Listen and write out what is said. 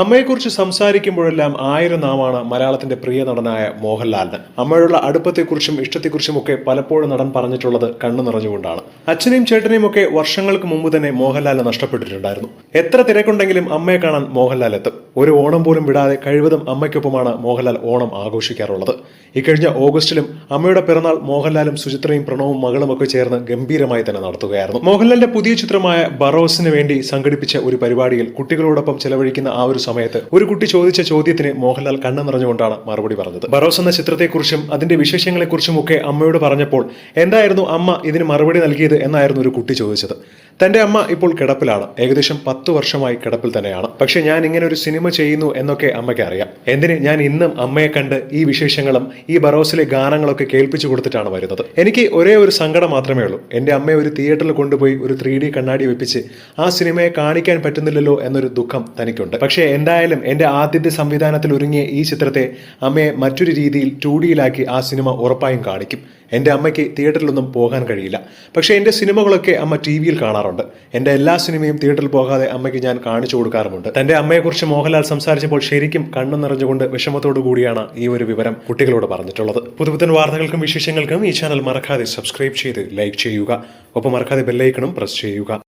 അമ്മയെക്കുറിച്ച് സംസാരിക്കുമ്പോഴെല്ലാം ആയിരം നാമാണ് മലയാളത്തിന്റെ പ്രിയ നടനായ മോഹൻലാലിന്. അമ്മയോടുള്ള അടുപ്പത്തെക്കുറിച്ചും ഇഷ്ടത്തെക്കുറിച്ചും ഒക്കെ പലപ്പോഴും നടൻ പറഞ്ഞിട്ടുള്ളത് കണ്ണു നിറഞ്ഞുകൊണ്ടാണ്. അച്ഛനെയും ചേട്ടനെയും ഒക്കെ വർഷങ്ങൾക്ക് മുമ്പ് തന്നെ മോഹൻലാലിന് നഷ്ടപ്പെട്ടിട്ടുണ്ടായിരുന്നു. എത്ര തിരക്കുണ്ടെങ്കിലും അമ്മയെ കാണാൻ മോഹൻലാൽ എത്തും. ഒരു ഓണം പോലും വിടാതെ കഴിവതും അമ്മയ്ക്കൊപ്പമാണ് മോഹൻലാൽ ഓണം ആഘോഷിക്കാറുള്ളത്. ഇക്കഴിഞ്ഞ ഓഗസ്റ്റിലും അമ്മയുടെ പിറന്നാൾ മോഹൻലാലും സുചിത്രയും പ്രണവും മകളും ഒക്കെ ചേർന്ന് ഗംഭീരമായി തന്നെ നടത്തുകയായിരുന്നു. മോഹൻലാലിന്റെ പുതിയ ചിത്രമായ ബറോസിന് വേണ്ടി സംഘടിപ്പിച്ച ഒരു പരിപാടിയിൽ കുട്ടികളോടൊപ്പം ചെലവഴിക്കുന്ന ആ ഒരു സമയത്ത് ഒരു കുട്ടി ചോദിച്ച ചോദ്യത്തിന് മോഹൻലാൽ കണ്ണു നിറഞ്ഞുകൊണ്ടാണ് മറുപടി പറഞ്ഞത്. ബറോസ് എന്ന ചിത്രത്തെക്കുറിച്ചും അതിന്റെ വിശേഷങ്ങളെക്കുറിച്ചും ഒക്കെ അമ്മയോട് പറഞ്ഞപ്പോൾ എന്തായിരുന്നു അമ്മ ഇതിന് മറുപടി നൽകിയത് എന്നായിരുന്നു ഒരു കുട്ടി ചോദിച്ചത്. തന്റെ അമ്മ ഇപ്പോൾ കിടപ്പിലാണ്. ഏകദേശം പത്ത് വർഷമായി കിടപ്പിൽ തന്നെയാണ്. പക്ഷെ ഞാൻ ഇങ്ങനെ ഒരു സിനിമ ചെയ്യുന്നു എന്നൊക്കെ അമ്മയ്ക്ക് അറിയാം. എന്തിന് ഞാൻ ഇന്നും അമ്മയെ കണ്ട് ഈ വിശേഷങ്ങളും ഈ ബറോസിലെ ഗാനങ്ങളൊക്കെ കേൾപ്പിച്ചു കൊടുത്തിട്ടാണ് വരുന്നത്. എനിക്ക് ഒരേ ഒരു സങ്കടം മാത്രമേ ഉള്ളൂ. എന്റെ അമ്മയെ ഒരു തിയേറ്ററിൽ കൊണ്ടുപോയി ഒരു ത്രീ കണ്ണാടി വെപ്പിച്ച് ആ സിനിമയെ കാണിക്കാൻ പറ്റുന്നില്ലല്ലോ എന്നൊരു ദുഃഖം തനിക്കുണ്ട്. പക്ഷേ എന്തായാലും എന്റെ ആദ്യത്തെ സംവിധാനത്തിൽ ഒരുങ്ങിയ ഈ ചിത്രത്തെ അമ്മയെ മറ്റൊരു രീതിയിൽ ചൂടിയിലാക്കി ആ സിനിമ ഉറപ്പായും കാണിക്കും. എന്റെ അമ്മയ്ക്ക് തിയേറ്ററിലൊന്നും പോകാൻ കഴിയില്ല. പക്ഷേ എന്റെ സിനിമകളൊക്കെ അമ്മ ടി വിയിൽ കാണാറുണ്ട്. എന്റെ എല്ലാ സിനിമയും തിയേറ്ററിൽ പോകാതെ അമ്മയ്ക്ക് ഞാൻ കാണിച്ചു കൊടുക്കാറുമുണ്ട്. തന്റെ അമ്മയെക്കുറിച്ച് മോഹൻലാൽ സംസാരിച്ചപ്പോൾ ശരിക്കും കണ്ണു നിറഞ്ഞുകൊണ്ട് വിഷമത്തോടു കൂടിയാണ് ഈ ഒരു വിവരം കുട്ടികളോട് പറഞ്ഞിട്ടുള്ളത്. പുതുപുത്തൻ വാർത്തകൾക്കും വിശേഷങ്ങൾക്കും ഈ ചാനൽ മറക്കാതെ സബ്സ്ക്രൈബ് ചെയ്ത് ലൈക്ക് ചെയ്യുക. ഒപ്പം മറക്കാതെ ബെല്ലൈക്കണും പ്രസ് ചെയ്യുക.